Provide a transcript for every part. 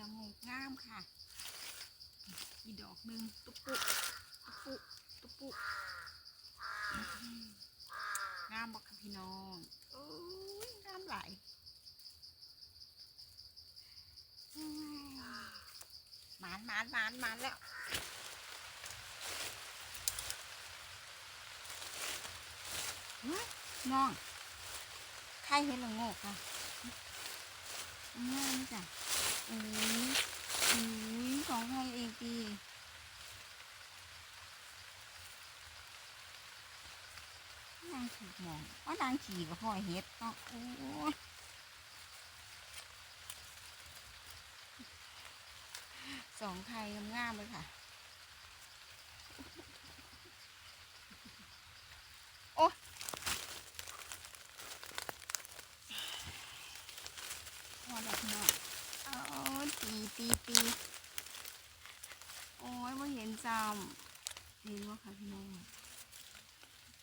ละโงกงามค่ะ อีดอกหนึ่งตุ๊ปุตุ๊ปุตุ๊ปุงามบอกค่ะพี่น้องโอ้ยงามหลายมานมานมานมานแล้วน้องใครเห็นละงกอะงามจ้ะ อืออือของใครเองดีนางฉี่มองว่านางขี่กับพ่อเฮ็ดเนาะโอ้ยสองไทยงามเลยค่ะ โอ้พอดอกหน่อยเอาตีตีตีโอ้ เห็นจำเห็นว่าค่ะพี่น้อง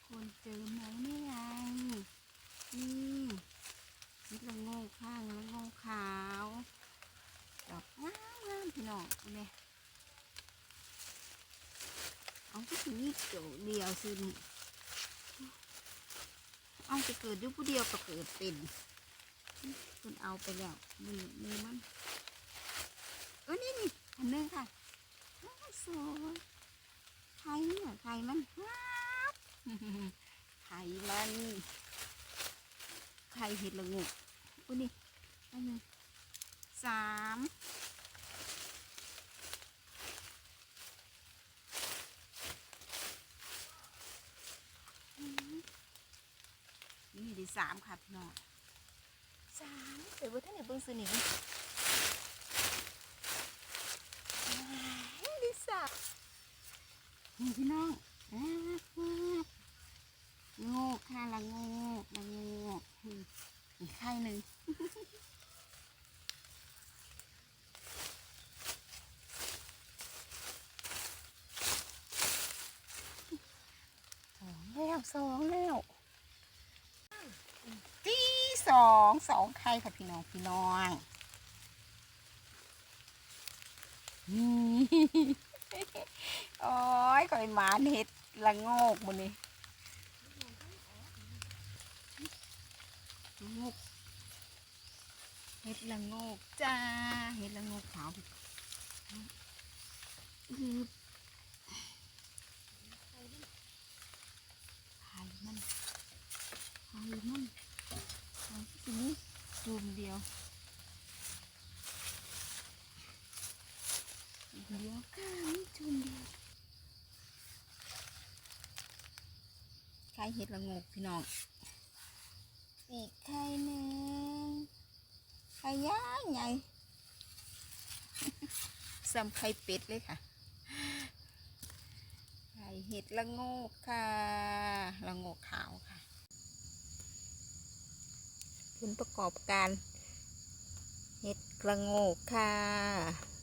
คนเจอไหมนี่ไงนี่นี่ละโงข้างละโงขาวดอกงามงามพี่น้องเนี่ยเอาก็ถึงนี่เกี่ยวเดียวสินี่เอาจะเกิดอยู่ผู้เดียวก็เกิดเป็นคุณเอาไปแล้วมือมือมันเออนี่นี่อันหนึงค่ะ สวยไข่เนี่ยไข่มันไข่มันไข่เห็ดละงูอุ้ยนี่อันนึ่งสามนี่ด้สามค่ะพี่น้องสามเดี๋ยวว่าท่านไหนเบิ่งซื้อนี่ว้ายได้สาม นี่พี่น้องอ่าโงกค่ะละงกละงกอืมอีกไข่หนึ่งสองแล้วสองแล้วที่สองสองไข่ค่ะพี่น้องพี่น้องนี่ โอ้ยก่อยหมาเห็ดละโงกมันนี่ละโงกเห็ดละโงกจ้าเห็ดละโงกขาวอือไข่มันไข่มันเอาทีนี้จูมเดียวเดียวค่ะนี่จูมเดียว ไข่เห็ดละโงกพี่น้อง อีกไข่หนึ่งไข่ย่างใหญ่ซ้ำไข่เป็ดเลยค่ะ ไข่เห็ดละโงกค่ะ ละโงกขาวค่ะ ผลประกอบการ เห็ดกระโงกค่ะ